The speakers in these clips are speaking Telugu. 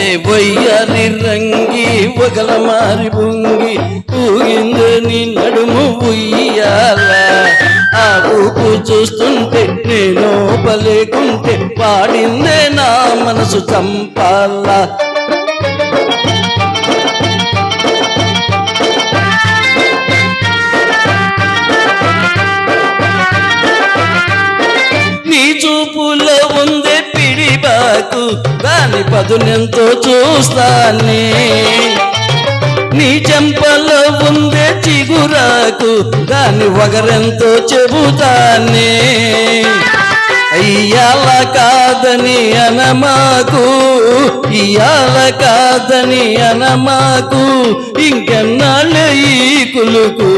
ఒసే వయ్యారి రంగి ఒకల మారి పొంగి ఊగిందే నీ నడుము ఉయ్యాల. ఆ ఊపు చూస్తుంటే నేను పలేకుంటే పాడిందే నా మనసు చంపాలా. నీ చూపులో ఉంది వరకు దాని పదునెంతో చూస్తానే. నీ చెంపలో ఉందే చిగురాకు దాని వగరెంతో చెబుతానే. ఇయ్యాల కాదని అనమాకు ఇయ్యాల కాదని అనమాకు ఇంకెన్నాళ్ళే ఈ కులుకు?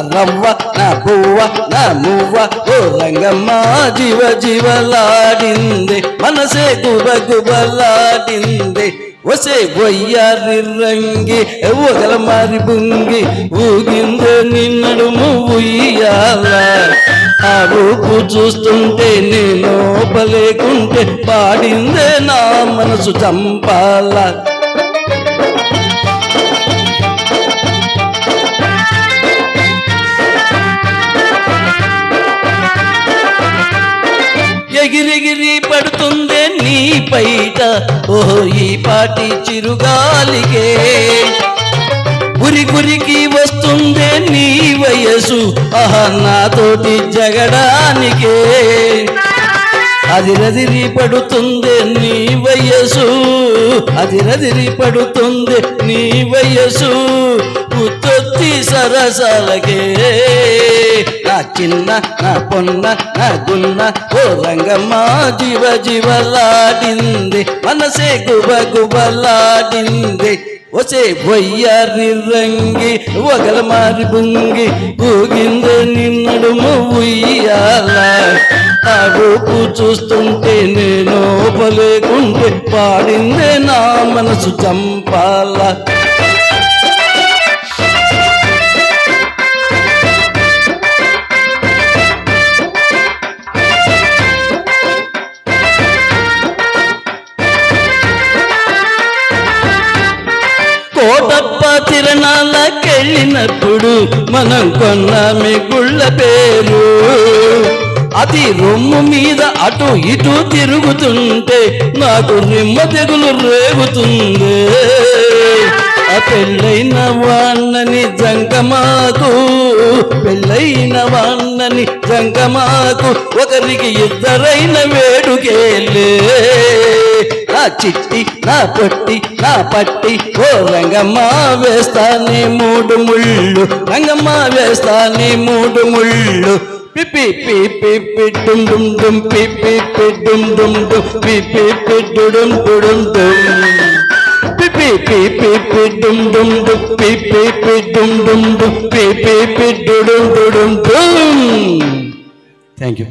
నా రవ్వ నా పువ్వ నా మువ్వ ఓ రంగమ్మ జీవ జీవలాడింది మనసే గుబ గుబలాడింది. ఒసే వయ్యారి రంగి ఎవ్వగల మారి బుంగి ఊగిందే నిన్నడు ఉయ్యాల ఆ రూపు చూస్తుంటే నేను పలేకుంటే పాడిందే నా మనసు చంపాలా. పైట ఓహో ఈ పాటి చిరుగాలిగే గురి గురికి వస్తుందే నీ వయసు ఆహా నాతోటి జగడానికే. అదిరదిరి పడుతుంది నీ వయసు అదిరదిరి పడుతుంది నీ వయసు ఉత్తొత్తి నా చిన్న నా పొన్న నా గున్న ఓ రంగమ్మ జీవ జీవలాడింది. మనసే గుబ గుబలాడింది. ఒసే బొయ్యారి రంగి ఒకల మారి బుంగి ఊగిందే నిన్నడు ఉయ్యాల ఆ రూపు చూస్తుంటే నేను పలేకుంటే పాడిందే నా మనసు చంపాల. కోటప్ప తిరణాలకెళ్ళినప్పుడు మనం కొన్నామే గుళ్ళ పేరు. అది రొమ్ము మీద అటు ఇటు తిరుగుతుంటే నాకు నిమ్మ తెగులు రేగుతుంది. ఆ పెళ్ళైన వాణ్ణని జంగమాకు పెళ్ళైన వాణ్ణని జంగమాకు ఒకరికి ఇద్దరైన వేడుకేలే. నా చిట్టి నా పొట్టి నా పట్టి ఓ రంగమ్మ వేస్తానే మూడు ముళ్ళు రంగమ్మ వేస్తానే మూడు ముళ్ళు పిపి పిపి పిడ్డుం డుం డుం పిపి పిడ్డుం డుం డుం పిపి పిడ్డుడుం డుడుం డుం పిపి పిపి పిడ్డుం డుం డుం పిపి పిడ్డుం డుం డుం పిపి పిడ్డుడుం డుడుం డుం థ్యాంక్ యూ